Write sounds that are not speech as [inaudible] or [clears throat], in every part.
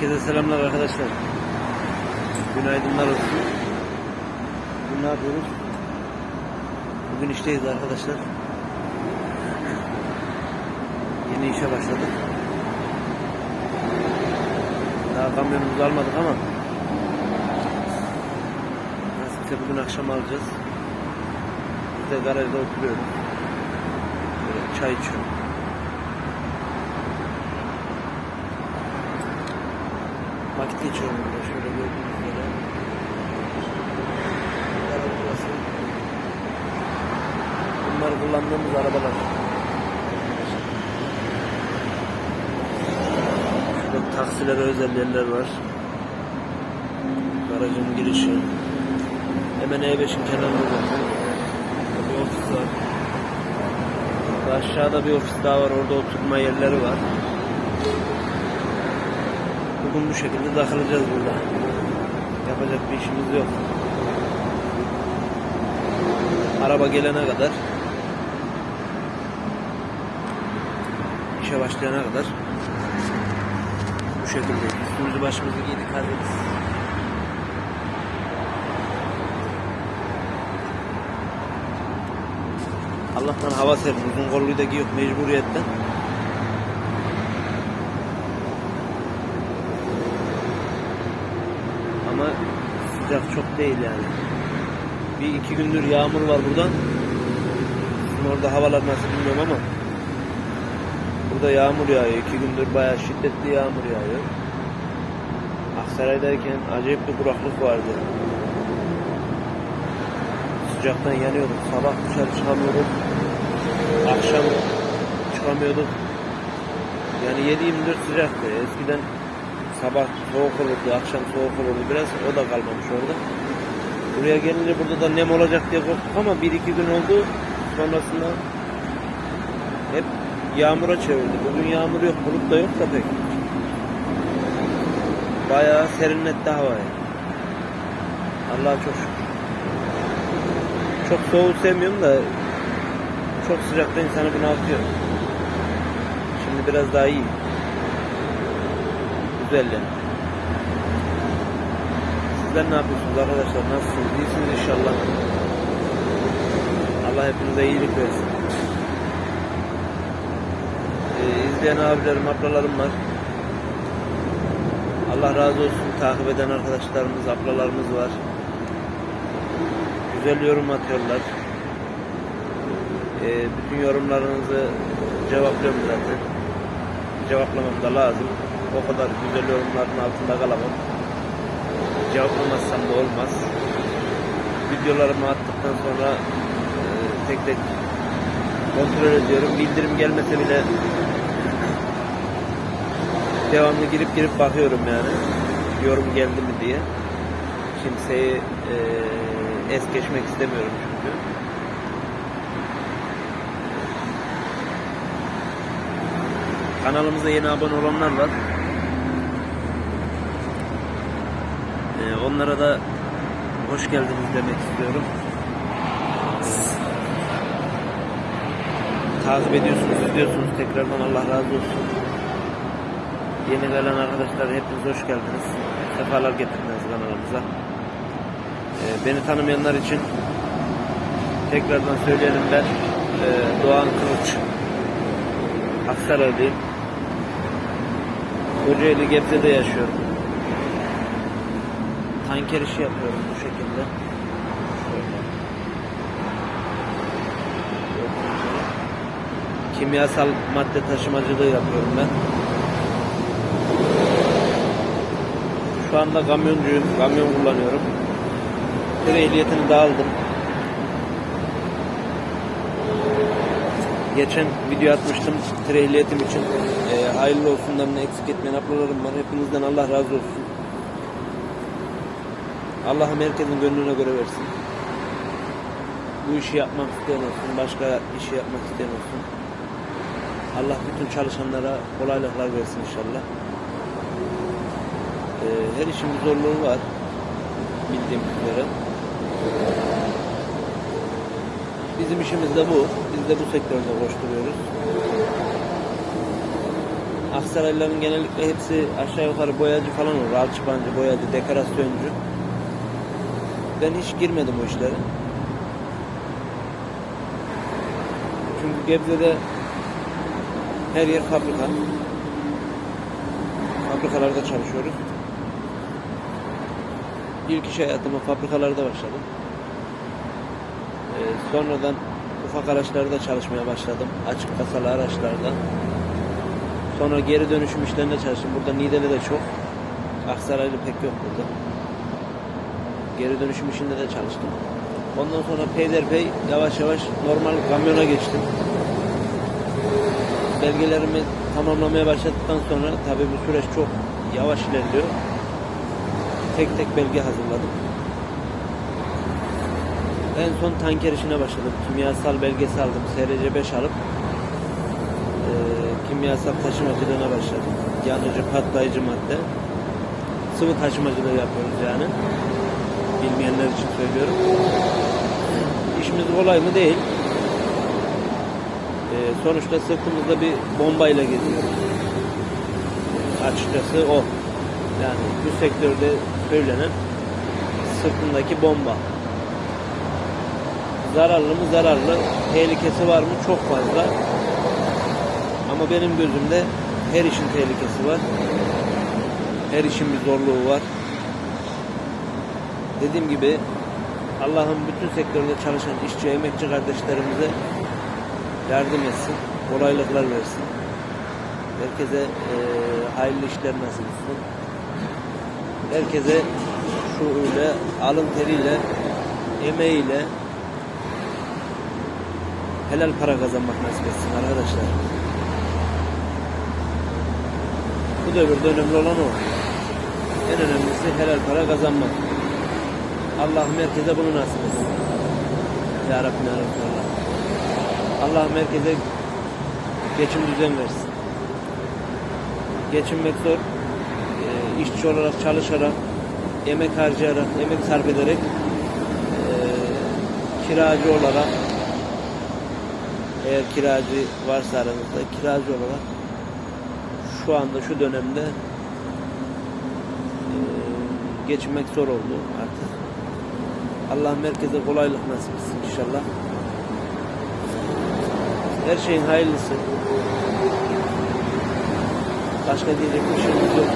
Herkese selamlar arkadaşlar. Günaydınlar olsun. Bugün ne yapıyoruz? Bugün işteyiz arkadaşlar. Yeni işe başladık. Daha kamyonumuzu almadık ama nasipse bugün akşam alacağız. Biz de garajda oturuyoruz. Böyle çay içiyorum. Vakit geçiyorum burada şöyle gördüğünüz üzere. Bunlar kullandığımız arabalar. Şurada taksilere özel yerler var. Garajın girişi. Hemen E5'in kenarında zaten. Bir ofis var. Aşağıda bir ofis daha var. Orada oturma yerleri var. Bugün bu şekilde takılacağız burada. Yapacak bir işimiz yok. Araba gelene kadar işe başlayana kadar bu şekilde üstümüzü başımızı giydik hallederiz. Allah'tan hava serin. Uzun kolluyu da giyiyor mecburiyetten. Ama sıcak çok değil yani. Bir iki gündür yağmur var buradan. Orada havalar nasıl bilmiyorum ama burada yağmur yağıyor. İki gündür bayağı şiddetli yağmur yağıyor. Aksaray'dayken acayip bir kuraklık vardı. Sıcaktan yanıyorduk. Sabah dışarı çıkamıyorduk. Akşam çıkamıyorduk. Yani 7-24 sıcaktı. Eskiden sabah soğuk olurdu, akşam soğuk olurdu. Biraz o da kalmamış orada. Buraya gelince burada da nem olacak diye korktuk ama bir iki gün oldu. Sonrasında hep yağmura çevirdi. Bugün yağmur yok, bulut da yok da pek. Bayağı serinletti havayı. Allah'a çok şükür. Çok soğuk sevmiyorum da çok sıcakta insanı bunaltıyor. Şimdi biraz daha iyi. Güzel yani. Sizler ne yapıyorsunuz arkadaşlar? Nasılsınız? İyisiniz inşallah. Allah hepinize iyilik versin. Ee, izleyen abilerim, ablalarım var. Allah razı olsun. Takip eden arkadaşlarımız, ablalarımız var. Güzel yorum atıyorlar. Ee, bütün yorumlarınızı cevaplıyorum zaten. Cevaplamam da lazım. O kadar güzel yorumların altında kalamam. Cevaplamazsam da olmaz. Videolarımı attıktan sonra e, tek tek kontrol ediyorum. Bildirim gelmese bile [clears throat] devamlı girip girip bakıyorum yani. Yorum geldi mi diye. Kimseyi e, es geçmek istemiyorum çünkü. Kanalımıza yeni abone olanlar var. Onlara da hoş geldiniz demek istiyorum. Takip ediyorsunuz, izliyorsunuz. Tekrardan Allah razı olsun. Yeni gelen arkadaşlar hepiniz hoş geldiniz. Sefalar getirdiniz kanalımıza. Ee, beni tanımayanlar için tekrardan söyleyelim ben e, Doğan Kılıç Aksaraylıyım. Kocaeli Gebze'de yaşıyorum. Tanker işi yapıyorum bu şekilde. Kimyasal madde taşımacılığı yapıyorum ben. Şu anda kamyoncuyum. Kamyon kullanıyorum. Tır ehliyetini de aldım. Geçen video atmıştım tır ehliyetim için. Ee, hayırlı olsunlarını eksik etmeyen ablalarım var. Hepinizden Allah razı olsun. Allah'ım herkesin gönlüne göre versin. Bu işi yapmak isteyen olsun, başka işi yapmak isteyen olsun. Allah bütün çalışanlara kolaylıklar versin inşallah. Ee, her işin bir zorluğu var. Bildiğim üzere. Bizim işimiz de bu. Biz de bu sektörde koşturuyoruz. Aksaraylıların genellikle hepsi aşağı yukarı boyacı falan olur. Alçıpancı, boyacı, dekorasyoncu. Ben hiç girmedim o işlere. Çünkü Gebze'de her yer fabrika. Fabrikalarda çalışıyoruz. İlk iş hayatıma fabrikalarda başladım. Ee, sonradan ufak araçlarda çalışmaya başladım. Açık kasalı araçlarda. Sonra geri dönüşüm işlerinde çalıştım. Burada Niğde'de de çok. Aksaraylı pek yok burada. Geri dönüşüm işinde de çalıştım. Ondan sonra peyderpey yavaş yavaş normal kamyona geçtim. Belgelerimi tamamlamaya başladıktan sonra tabii bu süreç çok yavaş ilerliyor. Tek tek belge hazırladım. En son tanker işine başladım. Kimyasal belgesi aldım. SRC 5 alıp eee, kimyasal taşımacılığına başladım. Yanıcı patlayıcı madde. Sıvı taşımacılığı yapıyoruz yani. Bilmeyenler için söylüyorum. İşimiz kolay mı? Değil. Eee, sonuçta sırtımızda bir bombayla geziyoruz. Açıkçası o. Yani bu sektörde söylenen sırtındaki bomba. Zararlı mı? Zararlı. Tehlikesi var mı? Çok fazla. Ama benim gözümde her işin tehlikesi var. Her işin bir zorluğu var. Dediğim gibi Allah'ın bütün sektörde çalışan işçi, emekçi kardeşlerimize yardım etsin. Kolaylıklar versin. Herkese eee, hayırlı işler nasip etsin. Herkese şuuruyla, alın teriyle, emeğiyle helal para kazanmak nasip etsin arkadaşlar. Bu devirde önemli olan o. En önemlisi helal para kazanmak. Allah'ım herkese bunu nasip etsin. Ya Rabbi ya Resulallah. Allah'ım herkese geçim düzen versin. Geçinmek zor. Ee, işçi olarak çalışarak, emek harcayarak, emek sarf ederek ee, kiracı olarak eğer kiracı varsa aranızda kiracı olarak şu anda şu dönemde eee, geçinmek zor oldu artık. Allah herkese kolaylık nasip etsin inşallah. Her şeyin hayırlısı. Başka diyecek bir şeyimiz yok.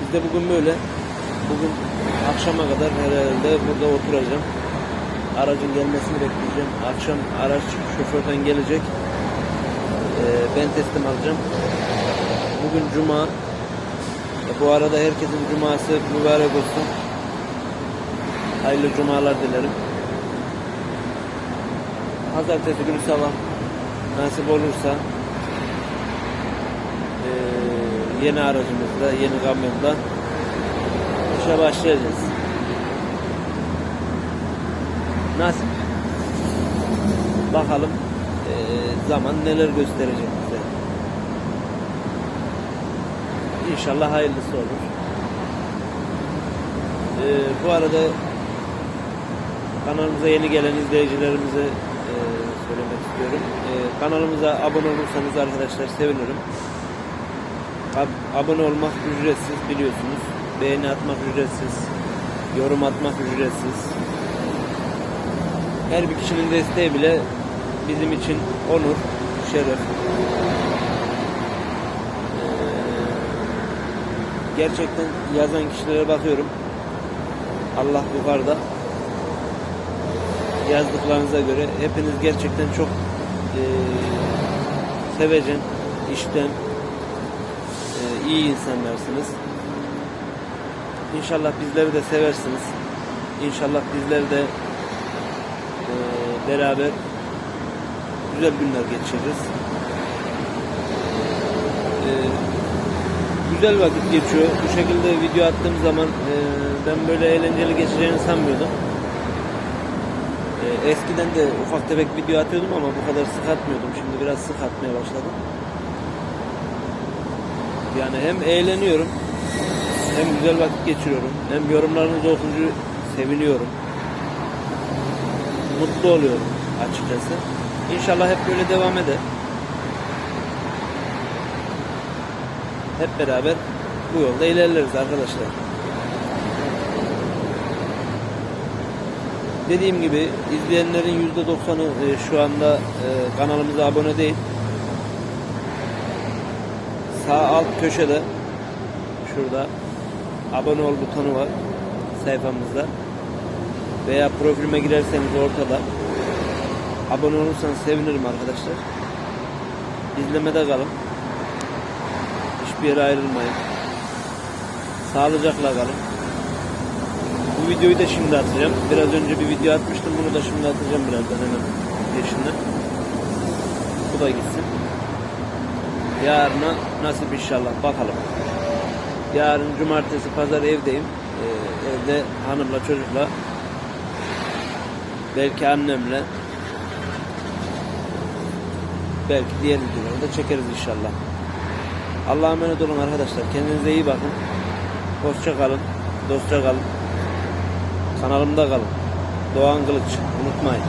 Biz de bugün böyle. Bugün akşama kadar herhalde burada oturacağım. Aracın gelmesini bekleyeceğim. Akşam araç şoförden gelecek. Ee, ben teslim alacağım. Bugün cuma. E, bu arada herkesin cuması mübarek olsun. Hayırlı cumalar dilerim. Pazartesi günü sabah nasip olursa eee, yeni aracımızda, yeni kamyonda işe başlayacağız. Nasip. Bakalım eee, zaman neler gösterecek bize. İnşallah hayırlısı olur. Eee, bu arada kanalımıza yeni gelen izleyicilerimize eee, söylemek istiyorum. Eee, kanalımıza abone olursanız arkadaşlar sevinirim. Ab- abone olmak ücretsiz biliyorsunuz. Beğeni atmak ücretsiz. Yorum atmak ücretsiz. Her bir kişinin desteği bile bizim için onur, şeref. Gerçekten yazan kişilere bakıyorum. Allah yukarıda. Yazdıklarınıza göre hepiniz gerçekten çok eee sevecen, işten, eee, iyi insanlarsınız. İnşallah bizleri de seversiniz. İnşallah bizler de eee, beraber güzel günler geçiririz. Eee, güzel vakit geçiyor. Bu şekilde video attığım zaman eee, ben böyle eğlenceli geçeceğini sanmıyordum. Eee, eskiden de ufak tefek video atıyordum ama bu kadar sık atmıyordum. Şimdi biraz sık atmaya başladım. Yani hem eğleniyorum hem güzel vakit geçiriyorum. Hem yorumlarınızı okuyunca seviniyorum. Mutlu oluyorum açıkçası. İnşallah hep böyle devam eder. Hep beraber bu yolda ilerleriz arkadaşlar. Dediğim gibi izleyenlerin %90'ı e, şu anda e, kanalımıza abone değil. Sağ alt köşede şurada abone ol butonu var sayfamızda veya profilime girerseniz ortada abone olursanız sevinirim arkadaşlar izlemede kalın hiçbir yere ayrılmayın. Sağlıcakla kalın. Bu videoyu da şimdi atacağım. Biraz önce bir video atmıştım. Bunu da şimdi atacağım birazdan hemen peşinden. Bu da gitsin. Yarına nasip inşallah. Bakalım. Yarın cumartesi pazar evdeyim. Ee, evde hanımla çocukla belki annemle belki diğer videoları çekeriz inşallah. Allah'a emanet olun arkadaşlar. Kendinize iyi bakın. Hoşça kalın. Dostça kalın. Kanalımda kalın. Doğan Kılıç. Unutmayın.